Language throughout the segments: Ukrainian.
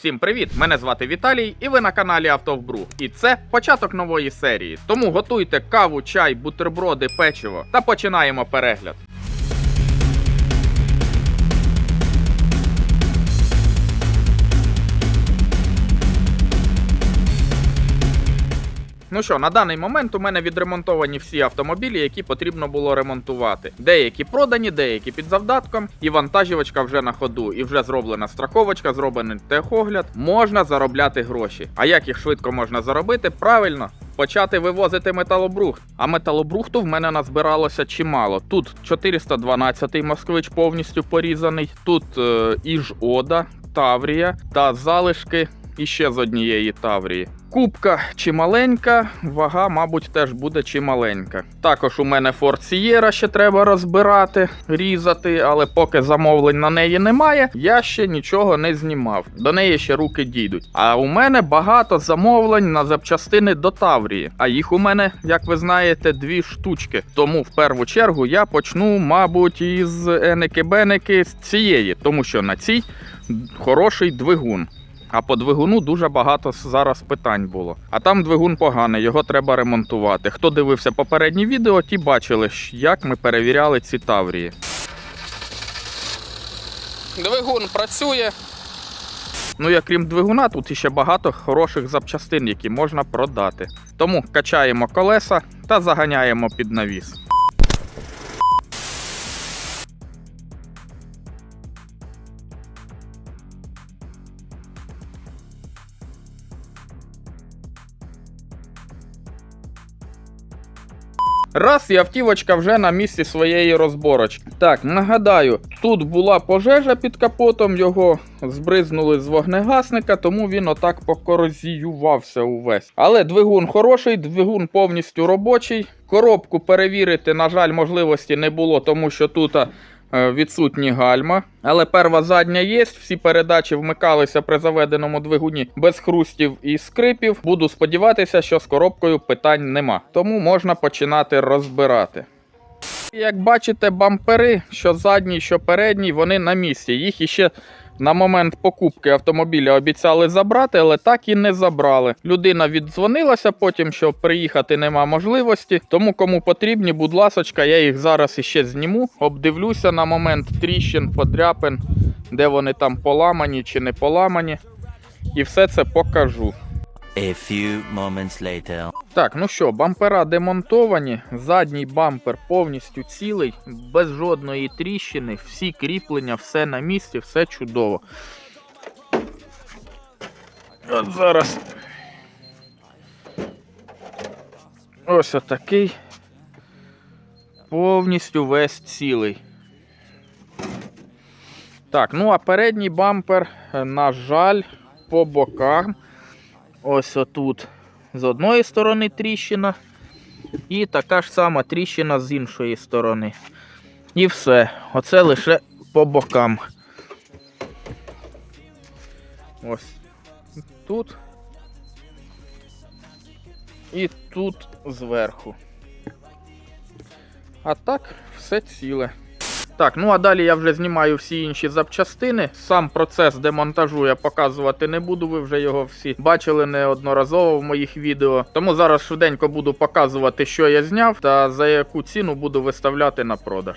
Всім привіт! Мене звати Віталій, і ви на каналі Автовбрух. І це початок нової серії. Тому готуйте каву, чай, бутерброди, печиво та починаємо перегляд. Ну що, на даний момент у мене відремонтовані всі автомобілі, які потрібно було ремонтувати. Деякі продані, деякі під завдатком, і вантажівочка вже на ходу, і вже зроблена страховочка, зроблений техогляд. Можна заробляти гроші. А як їх швидко можна заробити? Правильно. Почати вивозити металобрухт. А металобрухту в мене назбиралося чимало. Тут 412-й москвич повністю порізаний, тут е, Іж-Ода, Таврія та залишки іще з однієї Таврії. Кубка чималенька, вага, мабуть, теж буде чималенька. Також у мене Ford Sierra ще треба розбирати, різати, але поки замовлень на неї немає, я ще нічого не знімав. До неї ще руки дійдуть. А у мене багато замовлень на запчастини до Таврії. А їх у мене, як ви знаєте, дві штучки. Тому в першу чергу я почну, мабуть, із еники-беники з цієї, тому що на цій хороший двигун. А по двигуну дуже багато зараз питань було. А там двигун поганий, його треба ремонтувати. Хто дивився попередні відео, ті бачили, як ми перевіряли ці таврії. Двигун працює. Ну і крім двигуна, тут іще багато хороших запчастин, які можна продати. Тому качаємо колеса та заганяємо під навіс. Раз і автівочка вже на місці своєї розборочки. Так, нагадаю, тут була пожежа під капотом, його збризнули з вогнегасника, тому він отак покорозіювався увесь. Але двигун хороший, двигун повністю робочий. Коробку перевірити, на жаль, можливості не було, тому що тут відсутні гальма. Але перва задня є, всі передачі вмикалися при заведеному двигуні без хрустів і скрипів. Буду сподіватися, що з коробкою питань нема. Тому можна починати розбирати. Як бачите, бампери, що задній, що передній, вони на місці. Їх іще на момент покупки автомобіля обіцяли забрати, але так і не забрали. Людина віддзвонилася потім, що приїхати нема можливості. Тому кому потрібні, будь ласочка, я їх зараз іще зніму. Обдивлюся на момент тріщин, подряпин, де вони там поламані чи не поламані. І все це покажу. A few moments later. Так, ну що, бампера демонтовані, задній бампер повністю цілий, без жодної тріщини, всі кріплення, все на місці, все чудово. От зараз. Ось отакий. Повністю весь цілий. Так, ну а передній бампер, е, на жаль, по бокам. Ось отут з одної сторони тріщина, і така ж сама тріщина з іншої сторони. І все. Оце лише по бокам. Ось тут. І тут зверху. А так, все ціле. Так, ну а далі я вже знімаю всі інші запчастини. Сам процес демонтажу я показувати не буду, ви вже його всі бачили неодноразово в моїх відео. Тому зараз швиденько буду показувати, що я зняв та за яку ціну буду виставляти на продаж.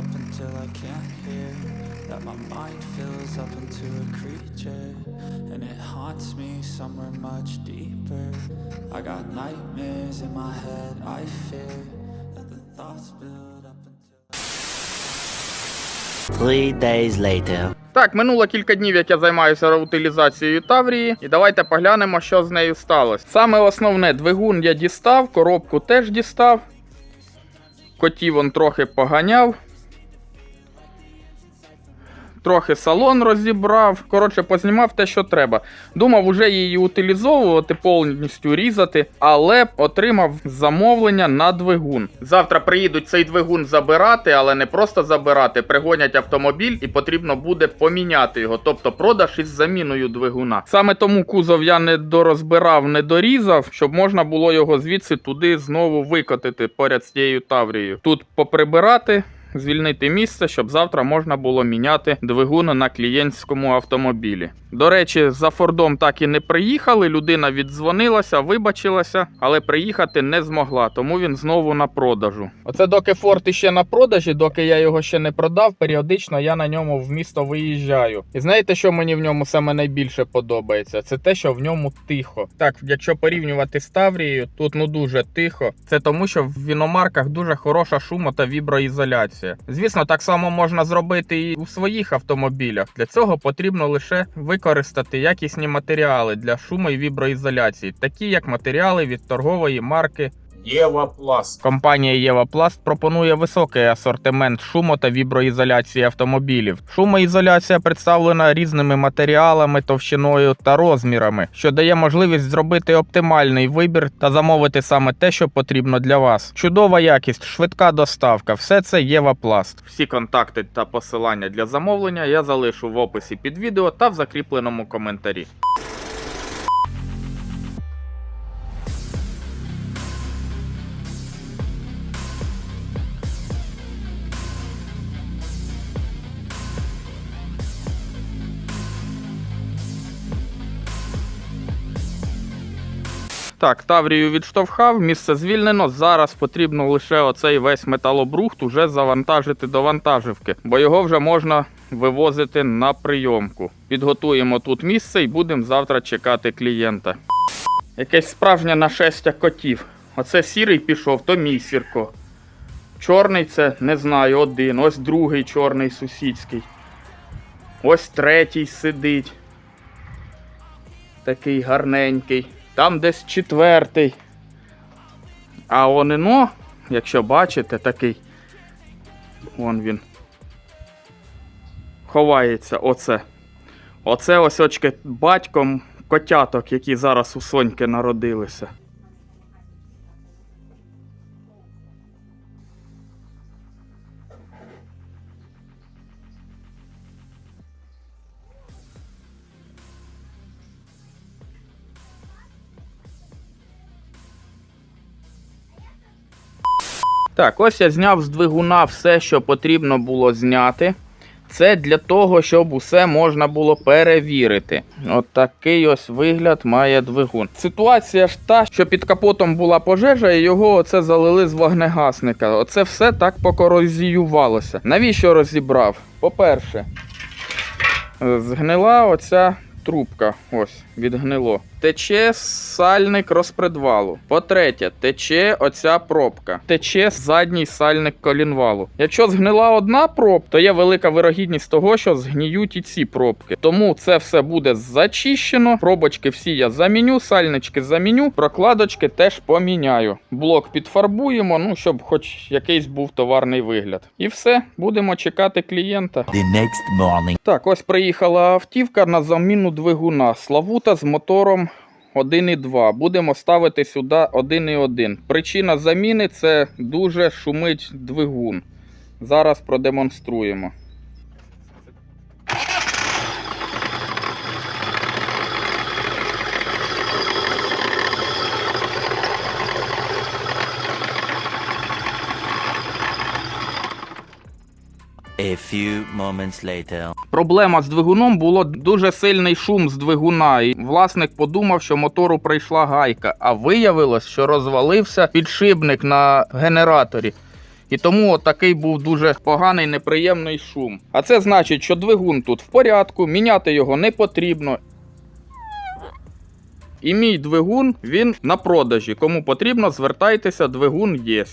up until I can't hear. That my mind fills up into a creature, and it haunts me somewhere much deeper. I got nightmares in my head, I fear that the thoughts build up until. Three days later. Так, минуло кілька днів, як я займаюся утилізацією Таврії, і давайте поглянемо, що з нею сталося. Саме основне, двигун я дістав, коробку теж дістав. Котів он трохи поганяв. Трохи салон розібрав. Коротше, познімав те, що треба. Думав уже її утилізовувати, повністю різати, але отримав замовлення на двигун. Завтра приїдуть цей двигун забирати, але не просто забирати, пригонять автомобіль і потрібно буде поміняти його, тобто продаж із заміною двигуна. Саме тому кузов я не дорозбирав, не дорізав, щоб можна було його звідси туди знову викотити поряд з тією таврією. Тут поприбирати. Звільнити місце, щоб завтра можна було міняти двигун на клієнтському автомобілі. До речі, за Фордом так і не приїхали. Людина віддзвонилася, вибачилася, але приїхати не змогла, тому він знову на продажу. Оце доки Форд іще на продажі, доки я його ще не продав, періодично я на ньому в місто виїжджаю. І знаєте, що мені в ньому саме найбільше подобається? Це те, що в ньому тихо. Так, якщо порівнювати з Таврією, тут ну дуже тихо. Це тому, що в іномарках дуже хороша шумо та віброізоляція. Звісно, так само можна зробити і у своїх автомобілях. Для цього потрібно лише використати якісні матеріали для шуму і віброізоляції, такі як матеріали від торгової марки Євапласт. Компанія Євапласт пропонує високий асортимент шуму та віброізоляції автомобілів. Шумоізоляція представлена різними матеріалами, товщиною та розмірами, що дає можливість зробити оптимальний вибір та замовити саме те, що потрібно для вас. Чудова якість, швидка доставка все це Євапласт. Всі контакти та посилання для замовлення я залишу в описі під відео та в закріпленому коментарі. Так, Таврію відштовхав, місце звільнено. Зараз потрібно лише оцей весь металобрухт уже завантажити до вантажівки, бо його вже можна вивозити на прийомку. Підготуємо тут місце і будемо завтра чекати клієнта. Якесь справжнє нашестя котів. Оце сірий пішов, то мій сірко. Чорний це не знаю, один. Ось другий чорний сусідський. Ось третій сидить. Такий гарненький. Там десь четвертий. А онино, якщо бачите, такий. Вон він. Ховається оце. Оце ось очки батьком котяток, які зараз у Соньки народилися. Так, ось я зняв з двигуна все, що потрібно було зняти. Це для того, щоб усе можна було перевірити. От такий ось вигляд має двигун. Ситуація ж та, що під капотом була пожежа, і його оце залили з вогнегасника. Оце все так покорозіювалося. Навіщо розібрав? По-перше, згнила оця трубка. Ось, відгнило. Тече сальник розпредвалу. По-третє, тече оця пробка. Тече задній сальник колінвалу. Якщо згнила одна проб, то є велика вирогідність того, що згніють і ці пробки. Тому це все буде зачищено. Пробочки всі я заміню, сальнички заміню, прокладочки теж поміняю. Блок підфарбуємо, ну щоб хоч якийсь був товарний вигляд. І все, будемо чекати клієнта. The next morning. Так, ось приїхала автівка на заміну двигуна. Славута з мотором 1.2. Будемо ставити сюди 1.1. Причина заміни це дуже шумить двигун. Зараз продемонструємо. A few moments later. Проблема з двигуном було дуже сильний шум з двигуна, і власник подумав, що мотору прийшла гайка, а виявилось, що розвалився підшипник на генераторі. І тому отакий був дуже поганий неприємний шум. А це значить, що двигун тут в порядку, міняти його не потрібно. І мій двигун він на продажі. Кому потрібно, звертайтеся, двигун є.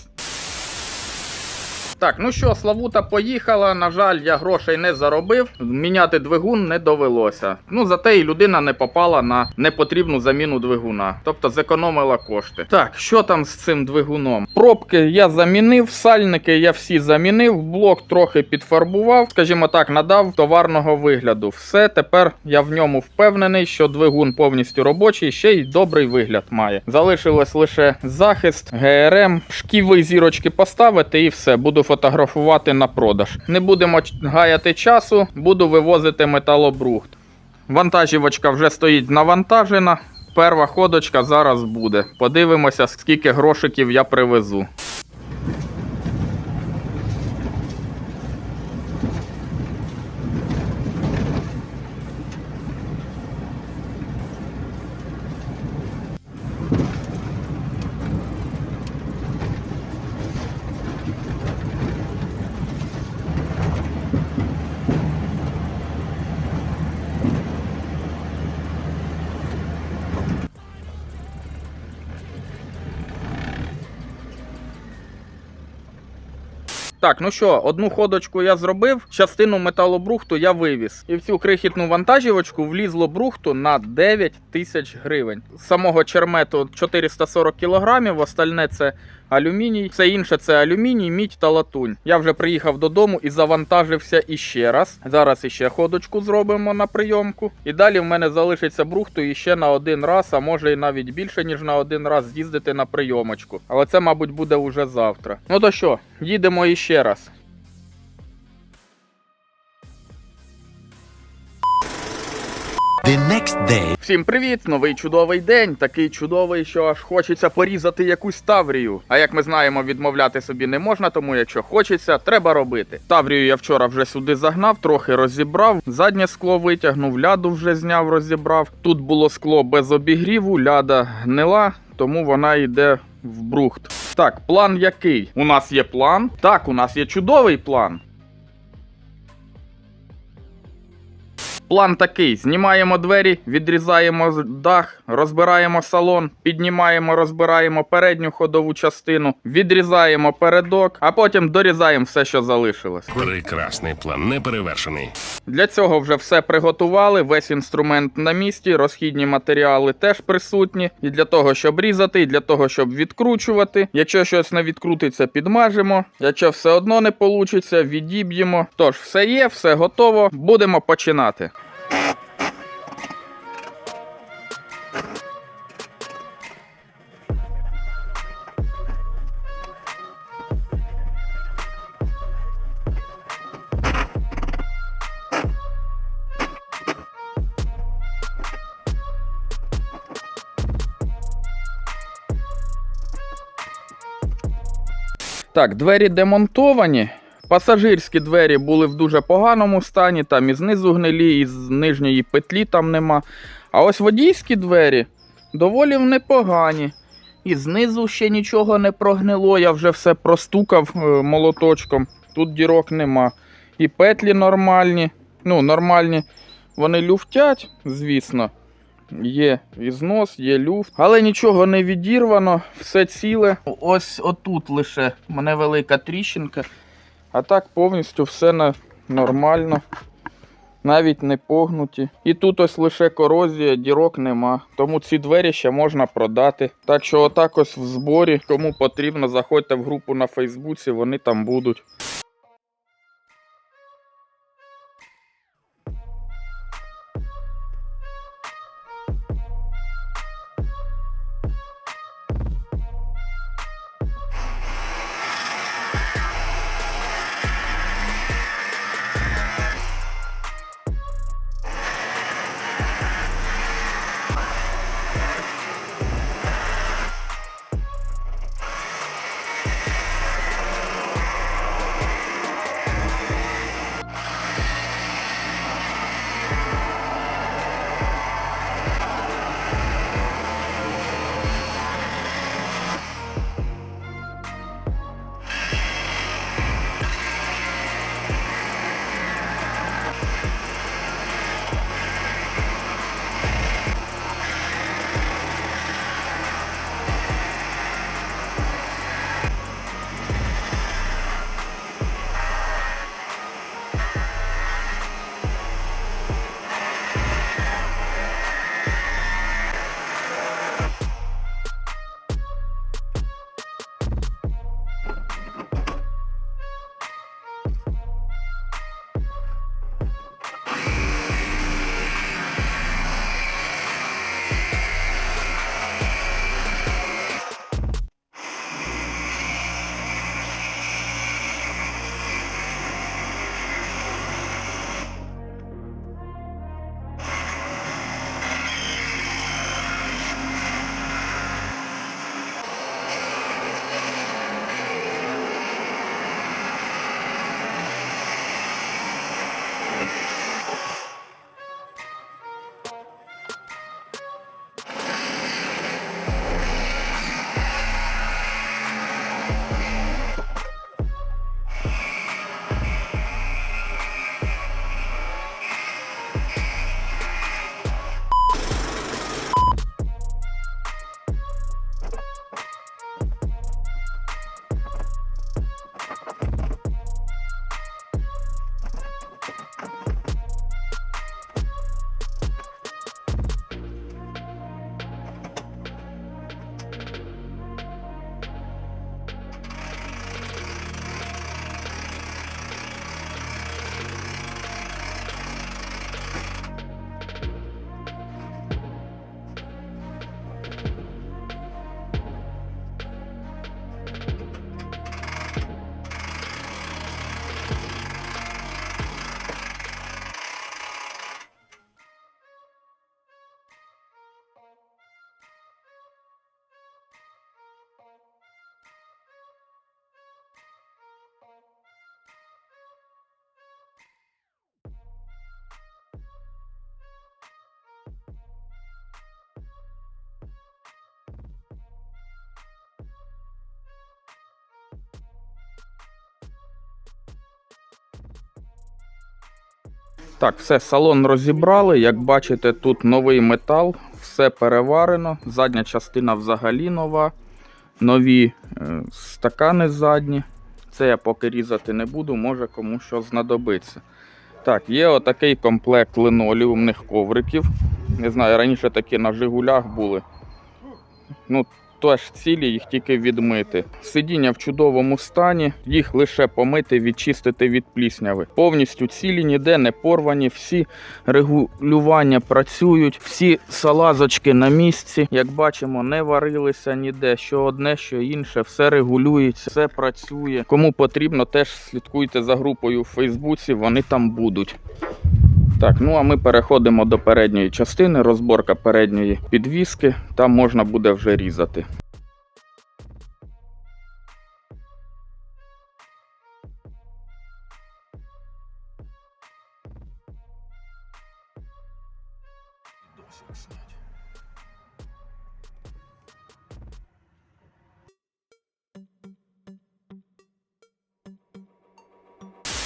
Так, ну що, Славута поїхала. На жаль, я грошей не заробив. Міняти двигун не довелося. Ну, зате і людина не попала на непотрібну заміну двигуна. Тобто зекономила кошти. Так, що там з цим двигуном? Пробки я замінив, сальники я всі замінив, блок трохи підфарбував, скажімо так, надав товарного вигляду. Все, тепер я в ньому впевнений, що двигун повністю робочий, ще й добрий вигляд має. Залишилось лише захист, ГРМ, шківи зірочки поставити і все. Буду фотографувати на продаж. Не будемо гаяти часу, буду вивозити металобрухт. Вантажівочка вже стоїть навантажена. Перша ходочка зараз буде. Подивимося, скільки грошиків я привезу. Так, ну що, одну ходочку я зробив, частину металобрухту я вивіз. І в цю крихітну вантажівочку влізло брухту на 9 тисяч гривень. Самого чермету 440 кілограмів, остальне це алюміній, все інше це алюміній, мідь та латунь. Я вже приїхав додому і завантажився іще раз. Зараз іще ходочку зробимо на прийомку. І далі в мене залишиться брухту іще на один раз, а може і навіть більше, ніж на один раз з'їздити на прийомочку. Але це, мабуть, буде уже завтра. Ну то що, їдемо іще раз. The next day. Всім привіт! Новий чудовий день. Такий чудовий, що аж хочеться порізати якусь таврію. А як ми знаємо, відмовляти собі не можна, тому якщо хочеться, треба робити. Таврію я вчора вже сюди загнав, трохи розібрав. Заднє скло витягнув, ляду вже зняв, розібрав. Тут було скло без обігріву, ляда гнила, тому вона йде в брухт. Так, план який? У нас є план. Так, у нас є чудовий план. План такий: знімаємо двері, відрізаємо дах, розбираємо салон, піднімаємо, розбираємо передню ходову частину, відрізаємо передок, а потім дорізаємо все, що залишилось. Прекрасний план, неперевершений. Для цього вже все приготували, весь інструмент на місці, розхідні матеріали теж присутні. І для того, щоб різати, і для того, щоб відкручувати. Якщо щось не відкрутиться, підмажемо. Якщо все одно не вийде, відіб'ємо. Тож, все є, все готово. Будемо починати. Так, двері демонтовані. Пасажирські двері були в дуже поганому стані, там і знизу гнилі, і з нижньої петлі там нема. А ось водійські двері доволі непогані. І знизу ще нічого не прогнило, я вже все простукав е, молоточком. Тут дірок нема. І петлі нормальні. Ну, нормальні. Вони люфтять, звісно. Є і є люфт, але нічого не відірвано, все ціле. Ось отут лише в мене велика тріщинка, а так повністю все нормально, навіть не погнуті. І тут ось лише корозія, дірок нема. Тому ці двері ще можна продати. Так що отак ось в зборі, кому потрібно, заходьте в групу на Фейсбуці, вони там будуть. Так, все, салон розібрали. Як бачите, тут новий метал, все переварено. Задня частина взагалі нова. Нові е, стакани задні. Це я поки різати не буду, може кому що знадобиться. Так, є отакий комплект линолеумних ковриків. Не знаю, раніше такі на Жигулях були. Ну, теж цілі їх тільки відмити. Сидіння в чудовому стані, їх лише помити, відчистити від плісняви. Повністю цілі, ніде не порвані, всі регулювання працюють, всі салазочки на місці. Як бачимо, не варилися ніде. Що одне, що інше, все регулюється, все працює. Кому потрібно, теж слідкуйте за групою в Фейсбуці, вони там будуть. Так, ну а ми переходимо до передньої частини, розборка передньої підвіски. Там можна буде вже різати.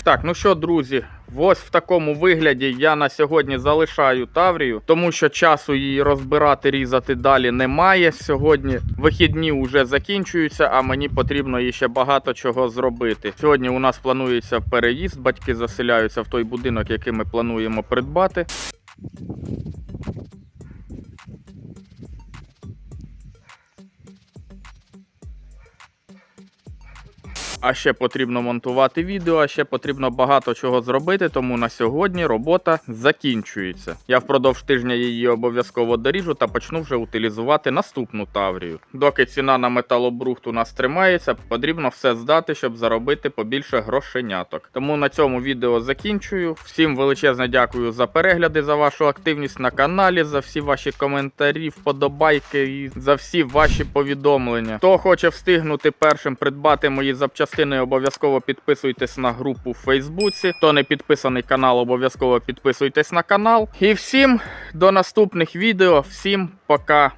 Так, ну що, друзі, ось в такому вигляді я на сьогодні залишаю Таврію, тому що часу її розбирати, різати далі немає. Сьогодні вихідні вже закінчуються, а мені потрібно її ще багато чого зробити. Сьогодні у нас планується переїзд, батьки заселяються в той будинок, який ми плануємо придбати. А ще потрібно монтувати відео, а ще потрібно багато чого зробити, тому на сьогодні робота закінчується. Я впродовж тижня її обов'язково доріжу та почну вже утилізувати наступну таврію. Доки ціна на металобрухт у нас тримається, потрібно все здати, щоб заробити побільше грошеняток. Тому на цьому відео закінчую. Всім величезне дякую за перегляди, за вашу активність на каналі, за всі ваші коментарі, вподобайки і за всі ваші повідомлення. Хто хоче встигнути першим придбати мої запчастини, обов'язково підписуйтесь на групу в Фейсбуці. Хто не підписаний канал, обов'язково підписуйтесь на канал. І всім до наступних відео. Всім пока.